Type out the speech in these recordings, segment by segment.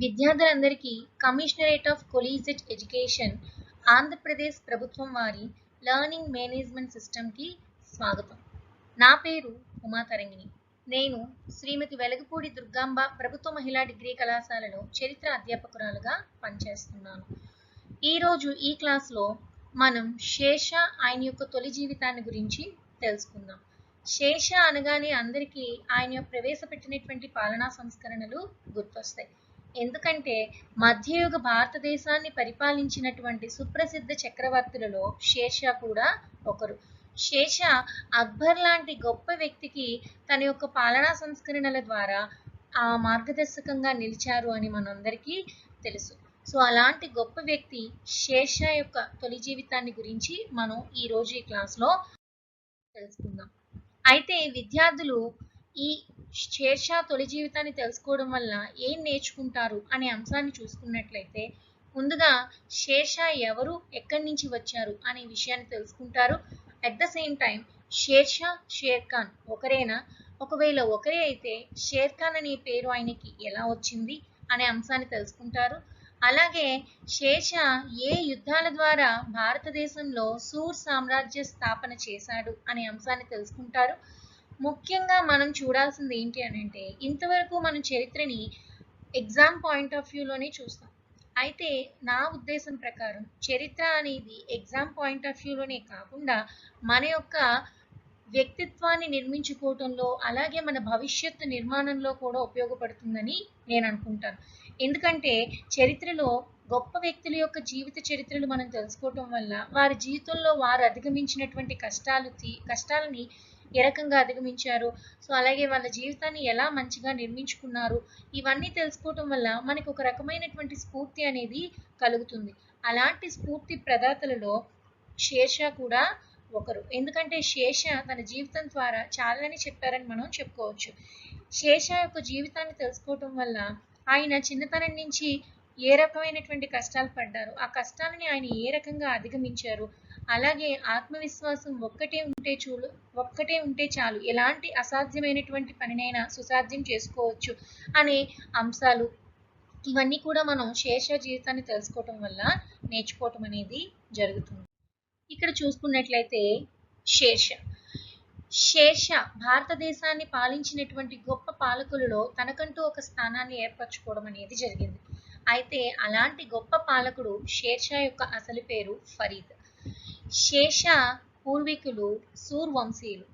విద్యార్థులందరికీ commissionerate of collegiate education Andhra Pradesh ప్రభుత్వం వారి లెర్నింగ్ మేనేజ్మెంట్ సిస్టమ్కి స్వాగతం. నా పేరు ఉమా తరంగిణి నేను శ్రీమతి వెలగపూడి దుర్గాంబ ప్రభుత్వ మహిళా డిగ్రీ కళాశాలలో చరిత్ర అధ్యాపకురాలుగా పనిచేస్తున్నాను. ఈరోజు ఈ క్లాస్లో మనం శేష ఆయన యొక్క తొలి జీవితాన్ని గురించి తెలుసుకుందాం. శేష అనగానే అందరికీ ఆయన ప్రవేశపెట్టినటువంటి పాలనా సంస్కరణలు గుర్తొస్తాయి. ఎందుకంటే మధ్యయుగ భారతదేశాన్ని పరిపాలించినటువంటి సుప్రసిద్ధ చక్రవర్తులలో శేష కూడా ఒకరు. శేష అక్బర్ లాంటి గొప్ప వ్యక్తికి తన యొక్క పాలనా సంస్కరణల ద్వారా ఆ మార్గదర్శకంగా నిలిచారు అని మనందరికీ తెలుసు. సో అలాంటి గొప్ప వ్యక్తి శేష యొక్క తొలి జీవితాన్ని గురించి మనం ఈ రోజు ఈ క్లాస్లో తెలుసుకుందాం. అయితే విద్యార్థులు ఈ శేషా తొలి జీవితాన్ని తెలుసుకోవడం వల్ల ఏం నేర్చుకుంటారు అనే అంశాన్ని చూసుకున్నట్లయితే ముందుగా శేష ఎవరు ఎక్కడి నుంచి వచ్చారు అనే విషయాన్ని తెలుసుకుంటారు. At the same time Sher Shah Sher Khan ఒకరేనా? ఒకవేళ ఒకరే అయితే షేర్ ఖాన్ అనే పేరు ఆయనకి ఎలా వచ్చింది అనే అంశాన్ని తెలుసుకుంటారు. అలాగే షేషా ఏ యుద్ధాల ద్వారా భారతదేశంలో సూర్ సామ్రాజ్య స్థాపన చేశాడు అనే అంశాన్ని తెలుసుకుంటారు. ముఖ్యంగా మనం చూడాల్సింది ఏంటి అని అంటే ఇంతవరకు మనం చరిత్రని ఎగ్జామ్ పాయింట్ ఆఫ్ వ్యూలోనే చూస్తాం. అయితే నా ఉద్దేశం ప్రకారం చరిత్ర అనేది ఎగ్జామ్ పాయింట్ ఆఫ్ వ్యూలోనే కాకుండా మన యొక్క వ్యక్తిత్వాన్ని నిర్మించుకోవటంలో అలాగే మన భవిష్యత్తు నిర్మాణంలో కూడా ఉపయోగపడుతుందని నేను అనుకుంటాను. ఎందుకంటే చరిత్రలో గొప్ప వ్యక్తుల యొక్క జీవిత చరిత్రలు మనం తెలుసుకోవటం వల్ల వారి జీవితంలో వారు అధిగమించినటువంటి కష్టాలు తీ కష్టాలని ఏ రకంగా అధిగమించారు. సో అలాగే వాళ్ళ జీవితాన్ని ఎలా మంచిగా నిర్మించుకున్నారు ఇవన్నీ తెలుసుకోవటం వల్ల మనకు ఒక రకమైనటువంటి స్ఫూర్తి అనేది కలుగుతుంది. అలాంటి స్ఫూర్తి ప్రదాతలలో శేష కూడా ఒకరు. ఎందుకంటే శేష తన జీవితం ద్వారా చాలానే చెప్పారని మనం చెప్పుకోవచ్చు. శేష యొక్క జీవితాన్ని తెలుసుకోవటం వల్ల ఆయన చిన్నతనం నుంచి ఏ రకమైనటువంటి కష్టాలు పడ్డారు ఆ కష్టాలని ఆయన ఏ రకంగా అధిగమించారు అలాగే ఆత్మవిశ్వాసం ఒక్కటే ఉంటే చూడు ఒక్కటే ఉంటే చాలు. ఎలాంటి అసాధ్యమైనటువంటి పనినైనా సుసాధ్యం చేసుకోవచ్చు అనే అంశాలు. ఇవన్నీ కూడా మనం శేష జీవితాన్ని తెలుసుకోవటం వల్ల నేర్చుకోవటం అనేది జరుగుతుంది. ఇక్కడ చూసుకున్నట్లయితే శేష. శేష భారతదేశాన్ని పాలించినటువంటి గొప్ప పాలకులలో తనకంటూ ఒక స్థానాన్ని ఏర్పరచుకోవడం అనేది జరిగింది. అయితే అలాంటి గొప్ప పాలకుడు షేర్షా యొక్క అసలు పేరు ఫరీద్. శేష పూర్వీకులు సూర్ వంశీయులు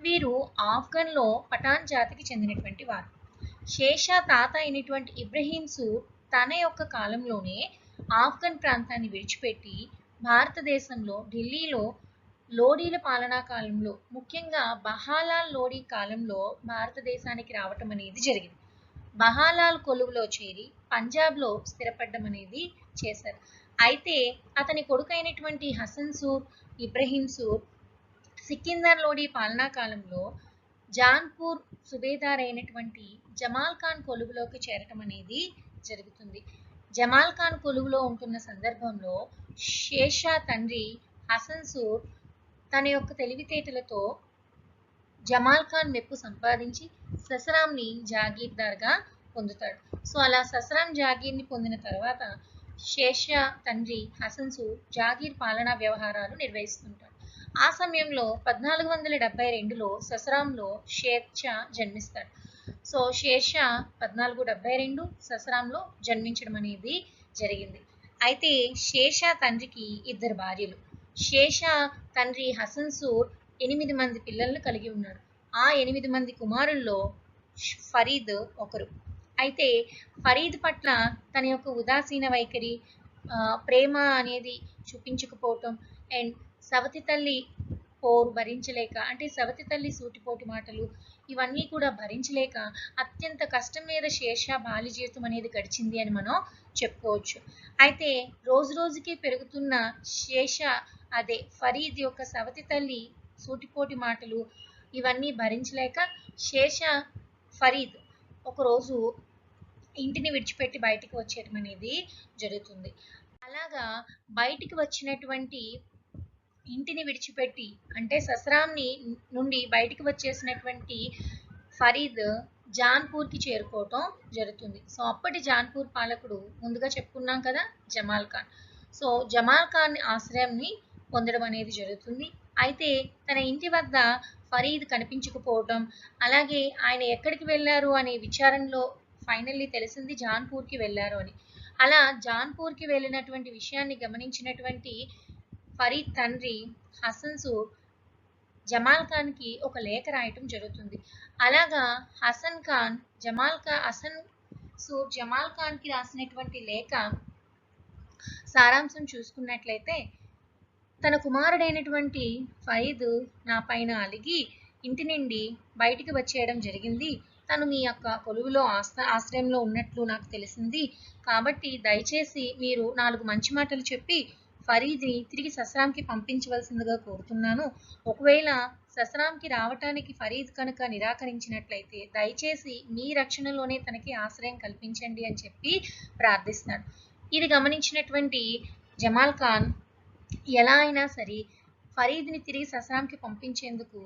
వీరు ఆఫ్ఘన్లో పఠాన్ జాతికి చెందినటువంటి వారు. శేష తాత అయినటువంటి ఇబ్రహీం సూర్ తన యొక్క కాలంలోనే ఆఫ్ఘన్ ప్రాంతాన్ని విడిచిపెట్టి భారతదేశంలో ఢిల్లీలో లోడీల పాలనా కాలంలో ముఖ్యంగా బహాలాల్ లోడీ కాలంలో భారతదేశానికి రావటం అనేది జరిగింది. బహాలాల్ కొలువులో చేరి పంజాబ్లో స్థిరపడడం అనేది చేశారు. అయితే అతని కొడుకైనటువంటి హసన్ సూర్ ఇబ్రహీం సూర్ సికిందర్ లోడి పాలనా కాలంలో జాన్పూర్ సుబేదార్ అయినటువంటి జమాల్ ఖాన్ కొలువులోకి చేరటం అనేది జరుగుతుంది. జమాల్ ఖాన్ కొలువులో ఉంటున్న సందర్భంలో షేషా తండ్రి హసన్ సూర్ తన యొక్క తెలివితేటలతో జమాల్ ఖాన్ మెప్పు సంపాదించి ససరాంని జాగీర్దార్గా పొందుతాడు. సో అలా ససరాం జాగీర్ని పొందిన తర్వాత షేషా తండ్రి హసన్సు జాగీర్ పాలనా వ్యవహారాలు నిర్వహిస్తుంటాడు ఆ సమయంలో పద్నాలుగు వందల డెబ్బై రెండులో ససరాంలో షేర్షా జన్మిస్తాడు. సో షేర్షా పద్నాలుగు డెబ్బై రెండు ససరాంలో జన్మించడం అనేది జరిగింది. అయితే షేషా తండ్రికి ఇద్దరు భార్యలు. షేషా తండ్రి హసన్ సూర్ ఎనిమిది మంది పిల్లలను కలిగి ఉన్నాడు. ఆ ఎనిమిది మంది కుమారుల్లో ఫరీద్ ఒకరు. అయితే ఫరీద్ పట్ల తన యొక్క ఉదాసీన వైఖరి ప్రేమ అనేది చూపించకపోవటం అండ్ సవతి తల్లి పోరు భరించలేక అంటే సవతి తల్లి సూటిపోటి మాటలు ఇవన్నీ కూడా భరించలేక అత్యంత కష్టం మీద శేష బాలి జీవితం అనేది గడిచింది అని మనం చెప్పుకోవచ్చు. అయితే రోజు రోజుకి పెరుగుతున్న శేష అదే ఫరీద్ యొక్క సవతి తల్లి సూటిపోటి మాటలు ఇవన్నీ భరించలేక శేష ఫరీద్ ఒకరోజు ఇంటిని విడిచిపెట్టి బయటికి వచ్చేయటం అనేది జరుగుతుంది. అలాగా బయటికి వచ్చినటువంటి ఇంటిని విడిచిపెట్టి అంటే ససరాంని నుండి బయటికి వచ్చేసినటువంటి ఫరీద్ జాన్పూర్కి చేరుకోవటం జరుగుతుంది. సో అప్పటి జాన్పూర్ పాలకుడు ముందుగా చెప్పుకున్నాం కదా జమాల్ ఖాన్. సో జమాల్ ఖాన్ ఆశ్రయంని పొందడం అనేది జరుగుతుంది. అయితే తన ఇంటి వద్ద ఫరీద్ కనిపించకపోవటం అలాగే ఆయన ఎక్కడికి వెళ్ళారు అనే విచారణలో ఫైనల్లీ తెలిసింది జాన్పూర్కి వెళ్ళారు అని. అలా జాన్పూర్కి వెళ్ళినటువంటి విషయాన్ని గమనించినటువంటి ఫరీద్ తండ్రి హసన్ జమాల్ ఖాన్కి ఒక లేఖ రాయటం జరుగుతుంది. అలాగా హసన్ ఖాన్ జమాల్ ఖా హసన్ సూర్ జమాల్ ఖాన్కి రాసినటువంటి లేఖ సారాంశం చూసుకున్నట్లయితే తన కుమారుడైనటువంటి ఫరీదు నా పైన అలిగి ఇంటి నుండి బయటికి వచ్చేయడం జరిగింది. తను మీ యొక్క కొలువులో ఆస్త ఆశ్రయంలో ఉన్నట్లు నాకు తెలిసింది. కాబట్టి దయచేసి మీరు నాలుగు మంచి మాటలు చెప్పి ఫరీద్ని తిరిగి ససరాంకి పంపించవలసిందిగా కోరుతున్నాను. ఒకవేళ ససరాంకి రావటానికి ఫరీద్ కనుక నిరాకరించినట్లయితే దయచేసి మీ రక్షణలోనే తనకి ఆశ్రయం కల్పించండి అని చెప్పి ప్రార్థిస్తాడు ఇది గమనించినటువంటి జమాల్ ఖాన్ ఎలా అయినా సరే ఫరీద్ని తిరిగి ససరాంకి పంపించేందుకు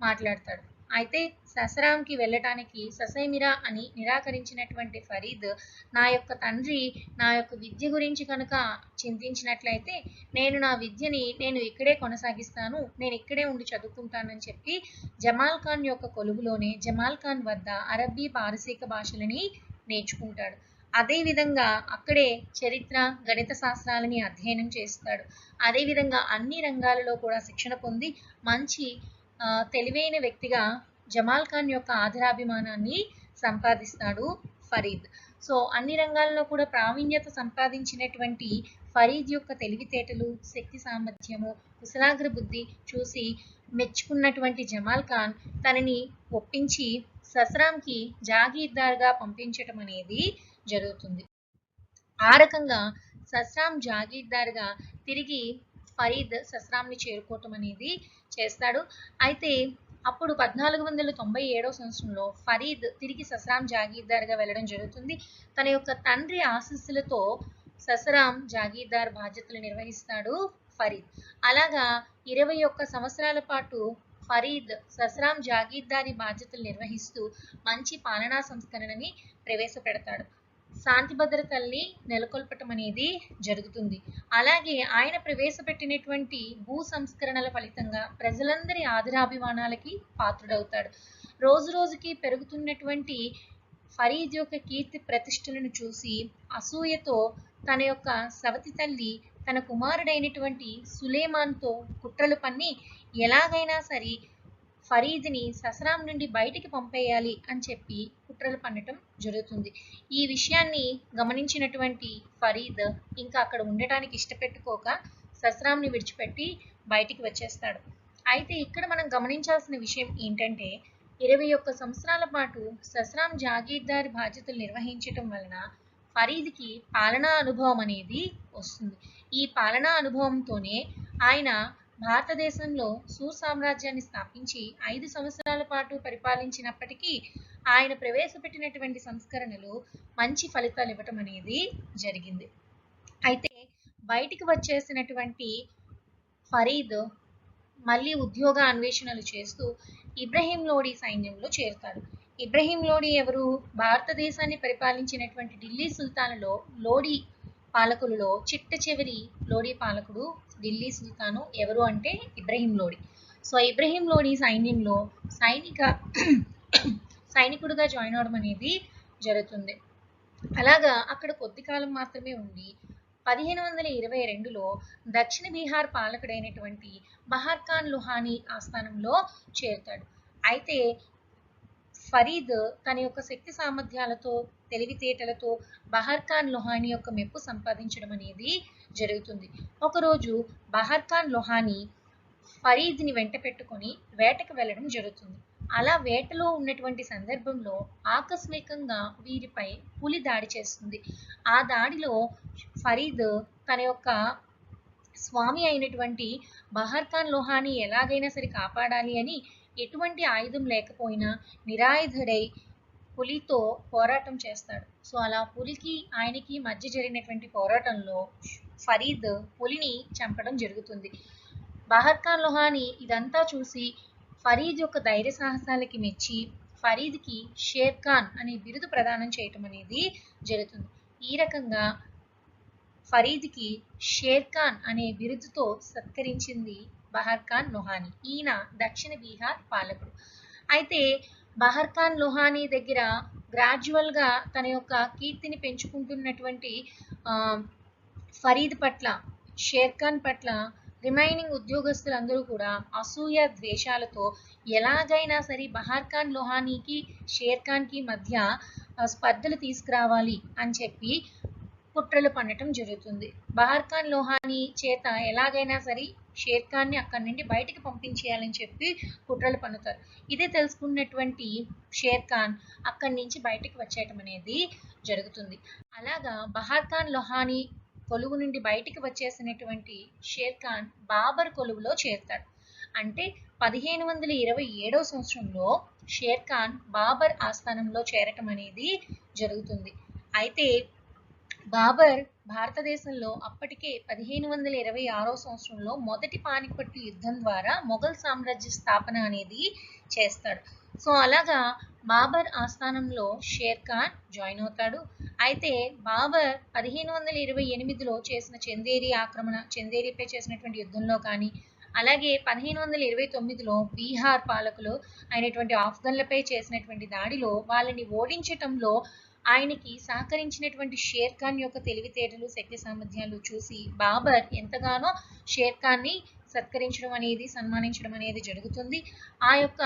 మాట్లాడతాడు. అయితే ససరాంకి వెళ్ళటానికి ససైమిరా అని నిరాకరించినటువంటి ఫరీద్ నా యొక్క తండ్రి నా యొక్క విద్య గురించి కనుక చింతించినట్లయితే నేను నా విద్యని నేను ఇక్కడే కొనసాగిస్తాను నేను ఇక్కడే ఉండి చదువుకుంటానని చెప్పి జమాల్ ఖాన్ యొక్క కొలువులోనే జమాల్ ఖాన్ వద్ద అరబ్బీ పారసీక భాషలని నేర్చుకుంటాడు. అదేవిధంగా అక్కడే చరిత్ర గణిత శాస్త్రాలని అధ్యయనం చేస్తాడు. అదేవిధంగా అన్ని రంగాలలో కూడా శిక్షణ పొంది మంచి తెలివైన వ్యక్తిగా జమాల్ ఖాన్ యొక్క ఆదరాభిమానాన్ని సంపాదిస్తాడు ఫరీద్. సో అన్ని రంగాల్లో కూడా ప్రావీణ్యత సంపాదించినటువంటి ఫరీద్ యొక్క తెలివితేటలు శక్తి సామర్థ్యము కుశలాగ్ర బుద్ధి చూసి మెచ్చుకున్నటువంటి జమాల్ ఖాన్ తనని ఒప్పించి ససరాంకి జాగీర్దార్గా పంపించటం అనేది జరుగుతుంది. ఆ రకంగా సస్రాం జాగీర్దార్గా తిరిగి ఫరీద్ సస్రామ్ని చేరుకోవటం అనేది చేస్తాడు. అయితే అప్పుడు పద్నాలుగు వందల తొంభై ఏడవ సంవత్సరంలో ఫరీద్ తిరిగి ససరాం జాగీర్దార్గా వెళ్ళడం జరుగుతుంది. తన యొక్క తండ్రి ఆశీస్సులతో ససరాం జాగీర్దార్ బాధ్యతలు నిర్వహిస్తాడు ఫరీద్. అలాగా ఇరవై ఒక్క సంవత్సరాల పాటు ఫరీద్ ససరాం జాగీర్దారి బాధ్యతలు నిర్వహిస్తూ మంచి పాలనా సంస్కరణని ప్రవేశపెడతాడు. శాంతి భద్రతల్ని నెలకొల్పటం అనేది జరుగుతుంది. అలాగే ఆయన ప్రవేశపెట్టినటువంటి భూ సంస్కరణల ఫలితంగా ప్రజలందరి ఆదరాభిమానాలకి పాత్రుడవుతాడు. రోజు రోజుకి పెరుగుతున్నటువంటి ఫరీద్ యొక్క కీర్తి ప్రతిష్టలను చూసి అసూయతో తన యొక్క సవతి తల్లి తన కుమారుడైనటువంటి సులేమాన్తో కుట్రలు పన్ని ఎలాగైనా సరే ఫరీద్ని ససరాం నుండి బయటికి పంపేయాలి అని చెప్పి కుట్రలు పన్నటం జరుగుతుంది. ఈ విషయాన్ని గమనించినటువంటి ఫరీద్ ఇంకా అక్కడ ఉండటానికి ఇష్టపెట్టుకోక సస్రాంని విడిచిపెట్టి బయటికి వచ్చేస్తాడు. అయితే ఇక్కడ మనం గమనించాల్సిన విషయం ఏంటంటే ఇరవై ఒక్క సంవత్సరాల పాటు సస్రాం జాగీర్దారి బాధ్యతలు నిర్వహించటం వలన ఫరీద్కి పాలనా అనుభవం అనేది వస్తుంది. ఈ పాలనా అనుభవంతోనే ఆయన భారతదేశంలో సుసామ్రాజ్యాన్ని సామ్రాజ్యాన్ని స్థాపించి ఐదు సంవత్సరాల పాటు పరిపాలించినప్పటికీ ఆయన ప్రవేశపెట్టినటువంటి సంస్కరణలు మంచి ఫలితాలు ఇవ్వటం అనేది జరిగింది. అయితే బయటికి వచ్చేసినటువంటి ఫరీద్ మళ్ళీ ఉద్యోగ అన్వేషణలు చేస్తూ ఇబ్రహీం లోడి సైన్యంలో చేరుతాడు. ఇబ్రహీం లోడి ఎవరు? భారతదేశాన్ని పరిపాలించినటువంటి ఢిల్లీ సుల్తానులో లోడి పాలకులలో చిట్ట చివరి లోడి పాలకుడు ఢిల్లీ సుల్తాను ఎవరు అంటే ఇబ్రహీం లోడి సో ఇబ్రహీం లోడి సైన్యంలో సైనిక సైనికుడిగా జాయిన్ అవడం అనేది జరుగుతుంది. అలాగా అక్కడ కొద్ది కాలం మాత్రమే ఉండి పదిహేను వందల ఇరవై రెండులో దక్షిణ బీహార్ పాలకుడైనటువంటి బహార్ ఖాన్ లుహానీ ఆస్థానంలో చేరుతాడు. అయితే ఫరీద్ తన యొక్క శక్తి సామర్థ్యాలతో తెలివితేటలతో బహర్ ఖాన్ లొహానీ యొక్క మెప్పు సంపాదించడం అనేది జరుగుతుంది. ఒకరోజు బహర్ ఖాన్ లొహానీ ఫరీద్ని వెంట పెట్టుకొని వేటకు వెళ్ళడం జరుగుతుంది. అలా వేటలో ఉన్నటువంటి సందర్భంలో ఆకస్మికంగా వీరిపై పులి దాడి చేస్తుంది. ఆ దాడిలో ఫరీద్ తన యొక్క స్వామి అయినటువంటి బహర్ ఖాన్ లోహాని ఎలాగైనా సరే కాపాడాలి అని ఎటువంటి ఆయుధం లేకపోయినా నిరాయుధుడై పులితో పోరాటం చేస్తాడు. సో అలా పులికి ఆయనకి మధ్య జరిగినటువంటి పోరాటంలో ఫరీద్ పులిని చంపడం జరుగుతుంది. బహర్ ఖాన్ లోహాని ఇదంతా చూసి ఫరీద్ యొక్క ధైర్య సాహసాలకి మెచ్చి ఫరీద్కి షేర్ ఖాన్ అనే బిరుదు ప్రదానం చేయటం అనేది జరుగుతుంది. ఈ రకంగా ఫరీద్కి షేర్ ఖాన్ అనే బిరుదుతో సత్కరించింది బహర్ ఖాన్ లోహాని ఈయన దక్షిణ బీహార్ పాలకుడు. అయితే బహర్ ఖాన్ లోహాని దగ్గర గ్రాడ్యువల్గా తన యొక్క కీర్తిని పెంచుకుంటున్నటువంటి ఫరీద్ పట్ల షేర్ ఖాన్ పట్ల రిమైనింగ్ ఉద్యోగస్తులందరూ కూడా అసూయ ద్వేషాలతో ఎలాగైనా సరే బహార్ ఖాన్ లోహానీకి షేర్ ఖాన్కి మధ్య స్పర్ధలు తీసుకురావాలి అని చెప్పి కుట్రలు పన్నటం జరుగుతుంది. బహార్ ఖాన్ లోహానీ చేత ఎలాగైనా సరే షేర్ ఖాన్ని అక్కడి నుండి బయటికి పంపించేయాలని చెప్పి కుట్రలు పన్నుతారు. ఇదే తెలుసుకున్నటువంటి షేర్ ఖాన్ అక్కడి నుంచి బయటికి వచ్చేయటం అనేది జరుగుతుంది. అలాగా బహార్ ఖాన్ లొహాని కొలువు నుండి బయటికి వచ్చేసినటువంటి షేర్ ఖాన్ బాబర్ కొలువులో చేరుతాడు. అంటే పదిహేను వందల ఇరవై ఏడవ సంవత్సరంలో షేర్ ఖాన్ బాబర్ ఆస్థానంలో చేరటం అనేది జరుగుతుంది. అయితే బాబర్ భారతదేశంలో అప్పటికే పదిహేను వందల ఇరవై ఆరో సంవత్సరంలో మొదటి పానిపట్టు యుద్ధం ద్వారా మొఘల్ సామ్రాజ్య స్థాపన అనేది చేస్తాడు. సో అలాగా బాబర్ ఆస్థానంలో షేర్ ఖాన్ జాయిన్ అవుతాడు. అయితే బాబర్ పదిహేను వందల ఇరవై ఎనిమిదిలో చేసిన చందేరి ఆక్రమణ చందేరిపై చేసినటువంటి యుద్ధంలో కానీ అలాగే పదిహేను వందల ఇరవై తొమ్మిదిలో బీహార్ పాలకులు అయినటువంటి ఆఫ్ఘన్లపై చేసినటువంటి దాడిలో వాళ్ళని ఓడించటంలో ఆయనకి సహకరించినటువంటి షేర్ ఖాన్ యొక్క తెలివితేటలు శక్తి సామర్థ్యాలు చూసి బాబర్ ఎంతగానో షేర్ ఖాన్ని సత్కరించడం అనేది సన్మానించడం అనేది జరుగుతుంది. ఆ యొక్క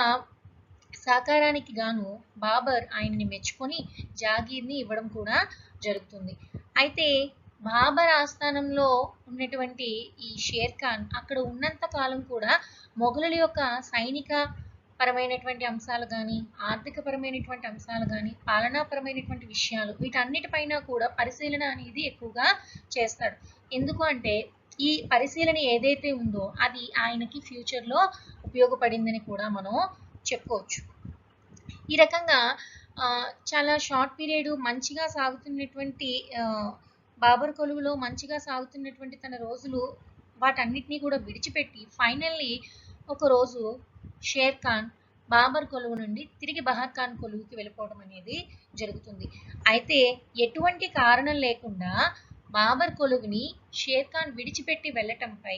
సహకారానికి గాను బాబర్ ఆయనని మెచ్చుకొని జాగీర్ని ఇవ్వడం కూడా జరుగుతుంది. అయితే బాబర్ ఆస్థానంలో ఉన్నటువంటి ఈ షేర్ ఖాన్ అక్కడ ఉన్నంత కాలం కూడా మొఘలుల యొక్క సైనిక పరమైనటువంటి అంశాలు కానీ ఆర్థికపరమైనటువంటి అంశాలు కానీ పాలనాపరమైనటువంటి విషయాలు వీటన్నిటిపైన కూడా పరిశీలన అనేది ఎక్కువగా చేస్తాడు. ఎందుకు అంటే ఈ పరిశీలన ఏదైతే ఉందో అది ఆయనకి ఫ్యూచర్లో ఉపయోగపడిందని కూడా మనం చెప్పుకోవచ్చు. ఈ రకంగా చాలా షార్ట్ పీరియడ్ మంచిగా సాగుతున్నటువంటి బాబర్ కొలువులో మంచిగా సాగుతున్నటువంటి తన రోజులు వాటన్నిటినీ కూడా విడిచిపెట్టి ఫైనల్లీ ఒకరోజు షేర్ ఖాన్ బాబర్ కొలువు నుండి తిరిగి బహర్ ఖాన్ కొలువుకి వెళ్ళిపోవడం అనేది జరుగుతుంది. అయితే ఎటువంటి కారణం లేకుండా బాబర్ కొలువుని షేర్ ఖాన్ విడిచిపెట్టి వెళ్ళటంపై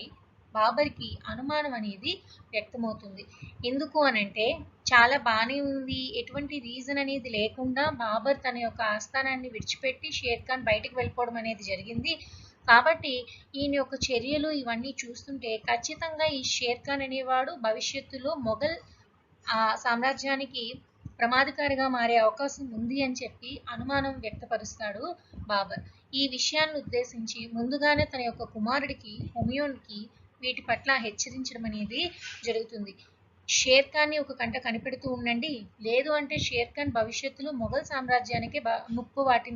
బాబర్కి అనుమానం అనేది వ్యక్తమవుతుంది. ఎందుకు అనంటే చాలా బాగానే ఉంది. ఎటువంటి రీజన్ అనేది లేకుండా బాబర్ తన యొక్క ఆస్థానాన్ని విడిచిపెట్టి షేర్ ఖాన్ బయటకు వెళ్ళిపోవడం అనేది జరిగింది. కాబట్టి ఈయన యొక్క చర్యలు ఇవన్నీ చూస్తుంటే ఖచ్చితంగా ఈ షేర్ ఖాన్ అనేవాడు భవిష్యత్తులో మొఘల్ ఆ సామ్రాజ్యానికి ప్రమాదకారిగా మారే అవకాశం ఉంది అని చెప్పి అనుమానం వ్యక్తపరుస్తాడు బాబర్. ఈ విషయాన్ని ఉద్దేశించి ముందుగానే తన యొక్క కుమారుడికి హుమయూన్కి వీటి పట్ల హెచ్చరించడం అనేది జరుగుతుంది. షేర్ ఖాన్ని ఒక కంట కనిపెడుతూ ఉండండి. లేదు అంటే షేర్ ఖాన్ భవిష్యత్తులో మొఘల్ సామ్రాజ్యానికి ముప్పు వాటి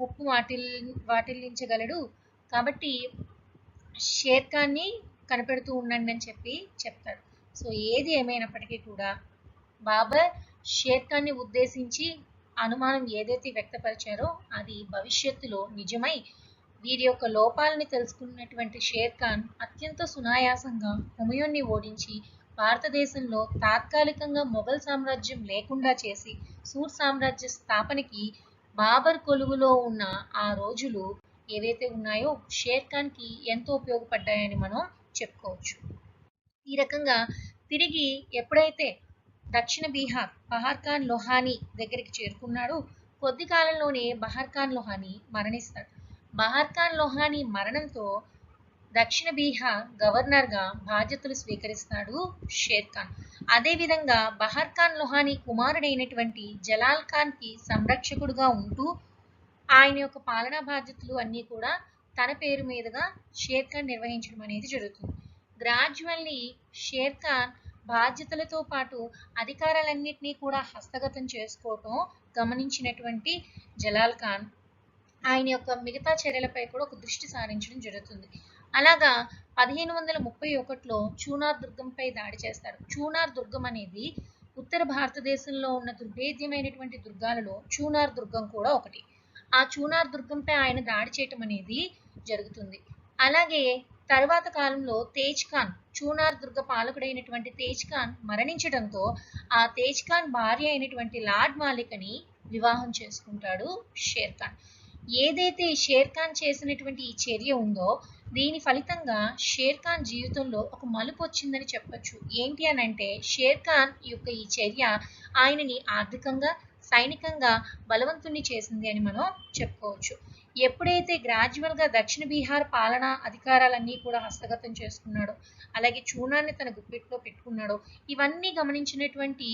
ముప్పు వాటిల్ వాటిల్లించగలడు. కాబట్టి షేర్ ఖాన్ని కనిపెడుతూ ఉండండి అని చెప్పి చెప్తాడు. సో ఏది ఏమైనప్పటికీ కూడా బాబర్ షేర్ ఖాన్ని ఉద్దేశించి అనుమానం ఏదైతే వ్యక్తపరిచారో అది భవిష్యత్తులో నిజమై వీరి యొక్క లోపాలని తెలుసుకున్నటువంటి షేర్ ఖాన్ అత్యంత సునాయాసంగా హుమయూన్ని ఓడించి భారతదేశంలో తాత్కాలికంగా మొఘల్ సామ్రాజ్యం లేకుండా చేసి సూర్ సామ్రాజ్య స్థాపనకి బాబర్ కొలువులో ఉన్న ఆ రోజులు ఏవైతే ఉన్నాయో షేర్ ఖాన్కి ఎంతో ఉపయోగపడ్డాయని మనం చెప్పుకోవచ్చు. ఈ రకంగా తిరిగి ఎప్పుడైతే దక్షిణ బీహార్ బహార్ ఖాన్ లోహానీ దగ్గరికి చేరుకున్నాడో కొద్ది కాలంలోనే బహార్ఖాన్ లోహానీ మరణిస్తాడు. బహార్ ఖాన్ లోహానీ మరణంతో దక్షిణ బీహార్ గవర్నర్గా బాధ్యతలు స్వీకరిస్తాడు షేర్ ఖాన్ అదేవిధంగా బహార్ ఖాన్ లోహానీ కుమారుడైనటువంటి జలాల్ ఖాన్కి సంరక్షకుడుగా ఉంటూ ఆయన యొక్క పాలనా బాధ్యతలు అన్నీ కూడా తన పేరు మీదుగా షేర్ ఖాన్ నిర్వహించడం అనేది జరుగుతుంది. గ్రాడ్యువల్లీ షేర్ ఖాన్ బాధ్యతలతో పాటు అధికారాలన్నింటినీ కూడా హస్తగతం చేసుకోవటం గమనించినటువంటి జలాల్ ఖాన్ ఆయన యొక్క మిగతా చర్యలపై కూడా ఒక దృష్టి సారించడం జరుగుతుంది. అలాగా పదిహేను వందల ముప్పై ఒకటిలో చూనార్ దుర్గంపై దాడి చేస్తారు. చూనార్ దుర్గం అనేది ఉత్తర భారతదేశంలో ఉన్న దుర్భేద్యమైనటువంటి దుర్గాలలో చూనార్ దుర్గం కూడా ఒకటి. ఆ చూనార్ దుర్గంపై ఆయన దాడి చేయటం అనేది జరుగుతుంది. అలాగే తర్వాత కాలంలో తేజ్ ఖాన్ చూనార్ దుర్గ పాలకుడైనటువంటి తేజ్ ఖాన్ మరణించడంతో ఆ తేజ్ ఖాన్ భార్య అయినటువంటి లార్డ్ మాలికని వివాహం చేసుకుంటాడు షేర్ ఖాన్. ఏదైతే షేర్ ఖాన్ చేసినటువంటి ఈ చర్య ఉందో దీని ఫలితంగా షేర్ ఖాన్ జీవితంలో ఒక మలుపు వచ్చిందని చెప్పచ్చు. ఏంటి అని అంటే షేర్ ఖాన్ యొక్క ఈ చర్య ఆయనని ఆర్థికంగా సైనికంగా బలవంతుణ్ణి చేసింది అని మనం చెప్పుకోవచ్చు. ఎప్పుడైతే గ్రాడ్యువల్గా దక్షిణ బీహార్ పాలన అధికారాలన్నీ కూడా హస్తగతం చేసుకున్నాడో అలాగే చూనాన్ని తన గుప్పెట్లో పెట్టుకున్నాడో ఇవన్నీ గమనించినటువంటి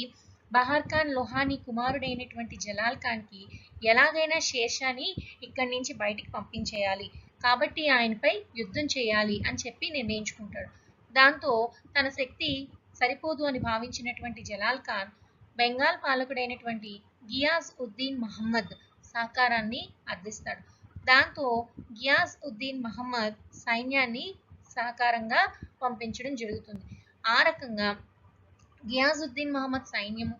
బహార్ ఖాన్ లోహాని కుమారుడైనటువంటి జలాల్ ఖాన్కి ఎలాగైనా షేర్షాని ఇక్కడి నుంచి బయటికి పంపించేయాలి. కాబట్టి ఆయనపై యుద్ధం చేయాలి అని చెప్పి నిర్ణయించుకుంటాడు. దాంతో తన శక్తి సరిపోదు అని భావించినటువంటి జలాల్ ఖాన్ బెంగాల్ పాలకుడైనటువంటి గియాజ్ ఉద్దీన్ మహమ్మద్ సహకారాన్ని అందిస్తాడు. దాంతో గియాజ్ ఉద్దీన్ మహమ్మద్ సైన్యాన్ని సహకారంగా పంపించడం జరుగుతుంది. ఆ రకంగా గియాజుద్దీన్ మహమ్మద్ సైన్యం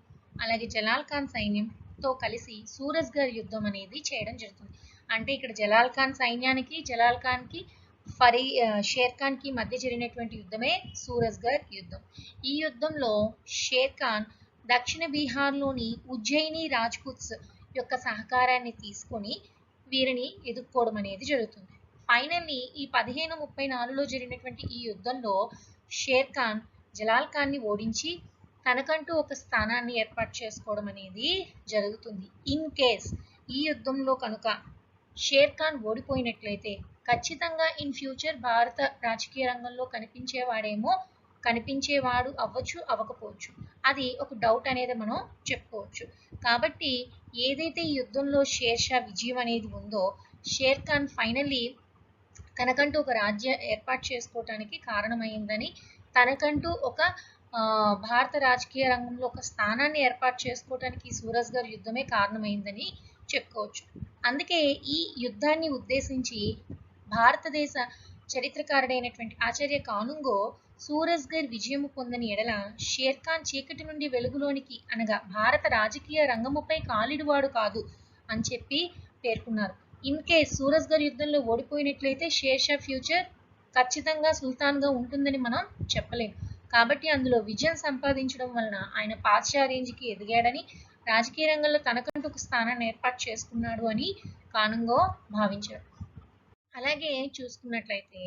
అలాగే జలాల్ ఖాన్ సైన్యంతో కలిసి సూరజ్గర్ యుద్ధం అనేది చేయడం జరుగుతుంది. అంటే ఇక్కడ జలాల్ ఖాన్ సైన్యానికి జలాల్ ఖాన్కి ఫరీ షేర్ ఖాన్కి మధ్య జరిగినటువంటి యుద్ధమే సూరజ్గర్ యుద్ధం. ఈ యుద్ధంలో షేర్ ఖాన్ దక్షిణ బీహార్లోని ఉజ్జయిని రాజ్పుత్స్ యొక్క సహకారాన్ని తీసుకొని వీరిని ఎదుర్కోవడం అనేది జరుగుతుంది. ఫైనల్లీ ఈ పదిహేను ముప్పై నాలుగులో జరిగినటువంటి ఈ యుద్ధంలో షేర్ ఖాన్ జలాల్ ఖాన్ని ఓడించి తనకంటూ ఒక స్థానాన్ని ఏర్పాటు చేసుకోవడం అనేది జరుగుతుంది. ఇన్ కేస్ ఈ యుద్ధంలో కనుక షేర్ ఖాన్ ఓడిపోయినట్లయితే ఖచ్చితంగా ఇన్ ఫ్యూచర్ భారత రాజకీయ రంగంలో కనిపించేవాడేమో కనిపించేవాడు అవ్వచ్చు అవ్వకపోవచ్చు. అది ఒక డౌట్ అనేది మనం చెప్పుకోవచ్చు. కాబట్టి ఏదైతే యుద్ధంలో షేర్షా విజయం అనేది ఉందో షేర్ ఖాన్ ఫైనల్లీ తనకంటూ ఒక రాజ్య ఏర్పాటు చేసుకోవటానికి కారణమైందని తనకంటూ ఒక భారత రాజకీయ రంగంలో ఒక స్థానాన్ని ఏర్పాటు చేసుకోవటానికి సూరజ్ గారి యుద్ధమే కారణమైందని చెప్పుకోవచ్చు. అందుకే ఈ యుద్ధాన్ని ఉద్దేశించి భారతదేశ చరిత్రకారుడైనటువంటి ఆచార్య కానుంగో సూరజ్గర్ విజయము పొందని ఎడల షేర్ ఖాన్ చీకటి నుండి వెలుగులోనికి అనగా భారత రాజకీయ రంగముపై కాలిడువాడు కాదు అని చెప్పి పేర్కొన్నారు. ఇన్ కేస్ సూరజ్గర్ యుద్ధంలో ఓడిపోయినట్లయితే షేర్షా ఫ్యూచర్ ఖచ్చితంగా సుల్తాన్గా ఉంటుందని మనం చెప్పలేం. కాబట్టి అందులో విజయం సంపాదించడం వలన ఆయన పాశ్చా రేంజ్కి ఎదిగాడని రాజకీయ రంగంలో తనకంటూ ఒక స్థానాన్ని ఏర్పాటు చేసుకున్నాడు అని కానుంగో భావించాడు అలాగే చూసుకున్నట్లయితే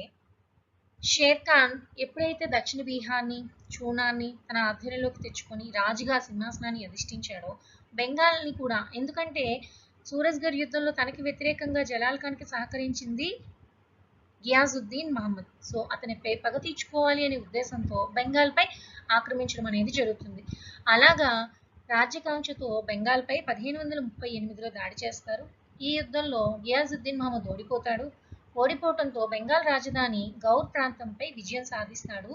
షేర్ ఖాన్ ఎప్పుడైతే దక్షిణ బీహార్ని చూనాన్ని తన ఆధ్వర్యంలోకి తెచ్చుకొని రాజుగా సింహాసనాన్ని అధిష్ఠించాడో బెంగాల్ని కూడా. ఎందుకంటే సూరజ్గర్ యుద్ధంలో తనకి వ్యతిరేకంగా జలాల్ ఖాన్కి సహకరించింది గియాజుద్దీన్ మహమ్మద్. సో అతనిపై పగ తీర్చుకోవాలి అనే ఉద్దేశంతో బెంగాల్పై ఆక్రమించడం అనేది జరుగుతుంది. అలాగా రాజ్యకాంక్షతో బెంగాల్పై పదిహేను వందల ముప్పై ఎనిమిదిలో దాడి చేస్తారు. ఈ యుద్ధంలో గియాజుద్దీన్ మహమ్మద్ ఓడిపోతాడు. ఓడిపోవడంతో బెంగాల్ రాజధాని గౌర్ ప్రాంతంపై విజయం సాధిస్తాడు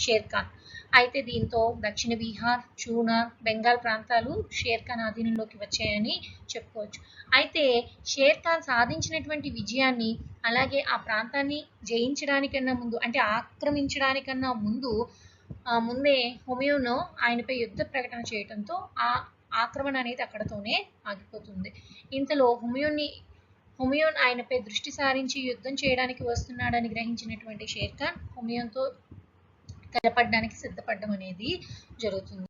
షేర్ ఖాన్ అయితే దీంతో దక్షిణ బీహార్ చూనార్ బెంగాల్ ప్రాంతాలు షేర్ఖాన్ ఆధీనంలోకి వచ్చాయని చెప్పుకోవచ్చు. అయితే షేర్ ఖాన్ సాధించినటువంటి విజయాన్ని అలాగే ఆ ప్రాంతాన్ని జయించడానికన్నా ముందు అంటే ఆక్రమించడానికన్నా ముందు ముందే హోమియోను ఆయనపై యుద్ధ ప్రకటన చేయడంతో ఆ ఆక్రమణ అనేది అక్కడతోనే ఆగిపోతుంది. ఇంతలో హుమయూన్ని హుమయూన్ ఆయనపై దృష్టి సారించి యుద్ధం చేయడానికి వస్తున్నాడని గ్రహించినటువంటి షేర్ఖాన్ హుమయూన్తో తలపడడానికి సిద్ధపడడం అనేది జరుగుతుంది.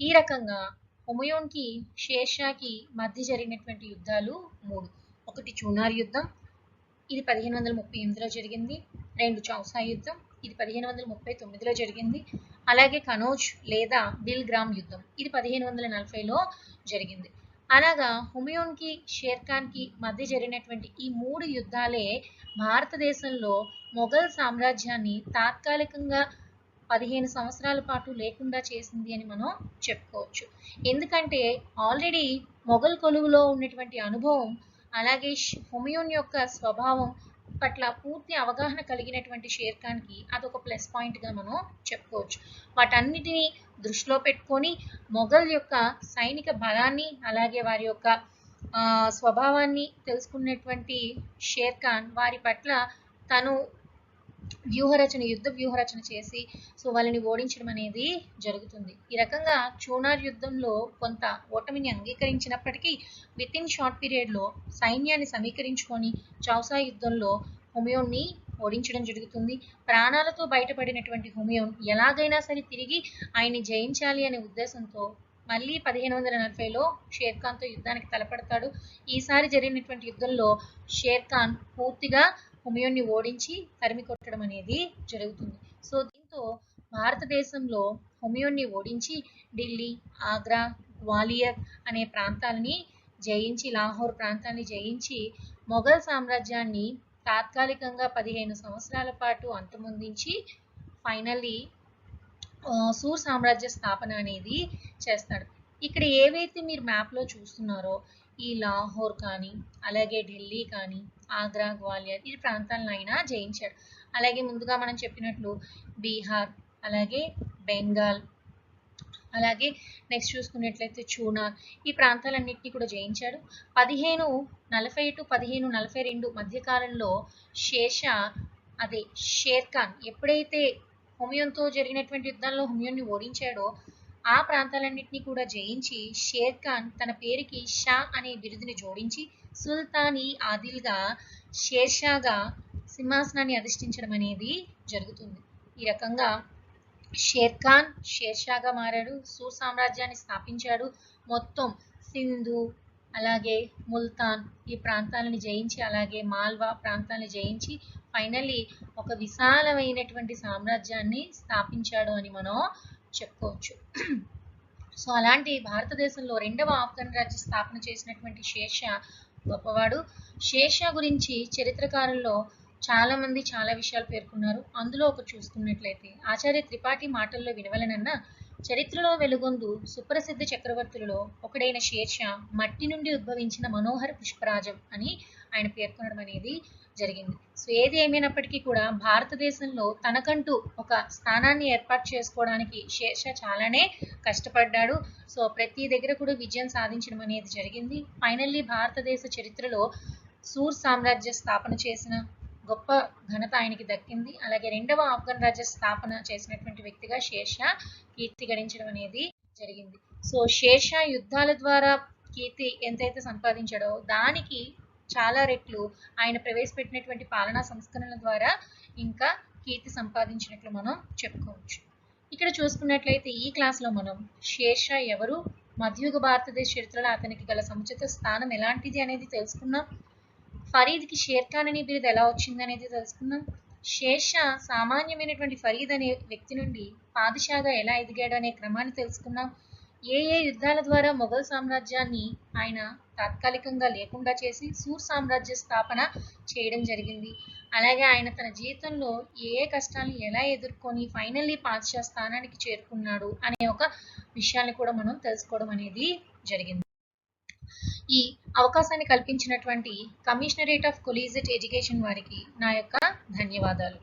ఈ రకంగా హుమయూన్కి షేర్షాకి మధ్య జరిగినటువంటి యుద్ధాలు మూడు. ఒకటి చూనార్ యుద్ధం ఇది పదిహేను వందల ముప్పై ఎనిమిదిలో జరిగింది. రెండు చౌసా యుద్ధం ఇది పదిహేను వందల ముప్పై తొమ్మిదిలో జరిగింది. అలాగే కనోజ్ లేదా బిల్గ్రామ్ యుద్ధం ఇది పదిహేను వందల నలభైలో జరిగింది. అలాగా హుమయూన్కి షేర్ఖాన్కి మధ్య జరిగినటువంటి ఈ మూడు యుద్ధాలే భారతదేశంలో మొఘల్ సామ్రాజ్యాన్ని తాత్కాలికంగా పదిహేను సంవత్సరాల పాటు లేకుండా చేసింది అని మనం చెప్పుకోవచ్చు. ఎందుకంటే ఆల్రెడీ మొఘల్ కొలువులో ఉన్నటువంటి అనుభవం అలాగే హుమయూన్ యొక్క స్వభావం పట్ల పూర్తి అవగాహన కలిగినటువంటి షేర్ ఖాన్కి అదొక ప్లస్ పాయింట్గా మనం చెప్పుకోవచ్చు. వాటన్నిటిని దృష్టిలో పెట్టుకొని మొఘల్ యొక్క సైనిక బలాన్ని అలాగే వారి యొక్క స్వభావాన్ని తెలుసుకున్నటువంటి షేర్ ఖాన్ వారి పట్ల తను వ్యూహరచన యుద్ధ వ్యూహరచన చేసి సో వాళ్ళని ఓడించడం అనేది జరుగుతుంది. ఈ రకంగా చూనార్ యుద్ధంలో కొంత ఓటమిని అంగీకరించినప్పటికీ విత్ ఇన్ షార్ట్ పీరియడ్లో సైన్యాన్ని సమీకరించుకొని చౌసా యుద్ధంలో హుమయోన్ని ఓడించడం జరుగుతుంది. ప్రాణాలతో బయటపడినటువంటి హుమయోన్ ఎలాగైనా సరే తిరిగి ఆయన్ని జయించాలి అనే ఉద్దేశంతో మళ్ళీ పదిహేను వందల నలభైలో షేర్ఖాన్తో యుద్ధానికి తలపడతాడు. ఈసారి జరిగినటువంటి యుద్ధంలో షేర్ ఖాన్ పూర్తిగా హోమియోని ఓడించి తరిమి కొట్టడం అనేది జరుగుతుంది. సో దీంతో భారతదేశంలో హోమియోని ఓడించి ఢిల్లీ ఆగ్రా గ్వాలియర్ అనే ప్రాంతాలని జయించి లాహోర్ ప్రాంతాన్ని జయించి మొఘల్ సామ్రాజ్యాన్ని తాత్కాలికంగా పదిహేను సంవత్సరాల పాటు అంతమొందించి ఫైనల్లీ సూర్ సామ్రాజ్య స్థాపన అనేది చేస్తాడు. ఇక్కడ ఏవైతే మీరు మ్యాప్లో చూస్తున్నారో ఈ లాహోర్ కానీ అలాగే ఢిల్లీ కానీ ఆగ్రా గ్వాలియర్ ఈ ప్రాంతాలను ఆయన జయించాడు అలాగే ముందుగా మనం చెప్పినట్లు బీహార్ అలాగే బెంగాల్ అలాగే నెక్స్ట్ చూసుకున్నట్లయితే చూనార్ ఈ ప్రాంతాలన్నింటినీ కూడా జయించాడు పదిహేను నలభై టు పదిహేను నలభై రెండు మధ్యకాలంలో శేష అదే షేర్ ఖాన్ ఎప్పుడైతే హుమయూన్తో జరిగినటువంటి యుద్ధంలో హుమయూన్ని ఓడించాడో ఆ ప్రాంతాలన్నింటినీ కూడా జయించి షేర్ ఖాన్ తన పేరుకి షా అనే బిరుదుని జోడించి సుల్తాన్ ఈ ఆదిల్గా షేర్షాగా సింహాసనాన్ని అధిష్ఠించడం అనేది జరుగుతుంది. ఈ రకంగా షేర్ ఖాన్ షేర్షాగా మారాడు సూర్ సామ్రాజ్యాన్ని స్థాపించాడు. మొత్తం సింధు అలాగే ముల్తాన్ ఈ ప్రాంతాలను జయించి అలాగే మాల్వా ప్రాంతాలను జయించి ఫైనల్లీ ఒక విశాలమైనటువంటి సామ్రాజ్యాన్ని స్థాపించాడు అని మనం చెప్పుకోవచ్చు. సో అలాంటి భారతదేశంలో రెండవ ఆఫ్ఘన్ రాజ్య స్థాపన చేసినటువంటి శేష గొప్పవాడు. శేష గురించి చరిత్రకారుల్లో చాలామంది చాలా విషయాలు పేర్కొన్నారు. అందులో ఒక చూసుకున్నట్లయితే ఆచార్య త్రిపాఠి మాటల్లో వినవలనన్నా చరిత్రలో వెలుగొందు సుప్రసిద్ధ చక్రవర్తులలో ఒకడైన షేర్షా మట్టి నుండి ఉద్భవించిన మనోహర పుష్పరాజం అని ఆయన పేర్కొనడం అనేది జరిగింది. సో ఏది ఏమైనప్పటికీ కూడా భారతదేశంలో తనకంటూ ఒక స్థానాన్ని ఏర్పాటు చేసుకోవడానికి షేర్షా చాలానే కష్టపడ్డాడు. సో ప్రతి దగ్గర కూడా విజయం సాధించడం అనేది జరిగింది. ఫైనల్లీ భారతదేశ చరిత్రలో సూర్ సామ్రాజ్య స్థాపన చేసిన గొప్ప ఘనత ఆయనకి దక్కింది. అలాగే రెండవ ఆఫ్ఘన్ రాజ్య స్థాపన చేసినటువంటి వ్యక్తిగా షేర్షా కీర్తి గడించడం అనేది జరిగింది. సో షేర్షా యుద్ధాల ద్వారా కీర్తి ఎంతైతే సంపాదించాడో దానికి చాలా రెట్లు ఆయన ప్రవేశపెట్టినటువంటి పాలనా సంస్కరణల ద్వారా ఇంకా కీర్తి సంపాదించినట్లు మనం చెప్పుకోవచ్చు. ఇక్కడ చూసుకున్నట్లయితే ఈ క్లాస్లో మనం షేర్షా ఎవరు? మధ్యయుగ భారతదేశ చరిత్రలో అతనికి గల సముచిత స్థానం ఎలాంటిది అనేది తెలుసుకున్నాం ఫరీద్కి షేర్ ఖాన్ అనే బిరుదు ఎలా వచ్చింది అనేది తెలుసుకున్నాం షేర్షా సామాన్యమైనటువంటి ఫరీద్ అనే వ్యక్తి నుండి పాదిషాగా ఎలా ఎదిగాడు అనే క్రమాన్ని తెలుసుకున్నాం ఏ ఏ యుద్ధాల ద్వారా మొఘల్ సామ్రాజ్యాన్ని ఆయన తాత్కాలికంగా లేకుండా చేసి సూర్ సామ్రాజ్య స్థాపన చేయడం జరిగింది. అలాగే ఆయన తన జీవితంలో ఏ ఏ కష్టాలను ఎలా ఎదుర్కొని ఫైనల్లీ పాశ్చా స్థానానికి చేరుకున్నాడు అనే ఒక విషయాన్ని కూడా మనం తెలుసుకోవడం అనేది జరిగింది. ఈ అవకాశాన్ని కల్పించినటువంటి కమిషనరేట్ ఆఫ్ కొలీజిట్ ఎడ్యుకేషన్ వారికి నా యొక్క ధన్యవాదాలు.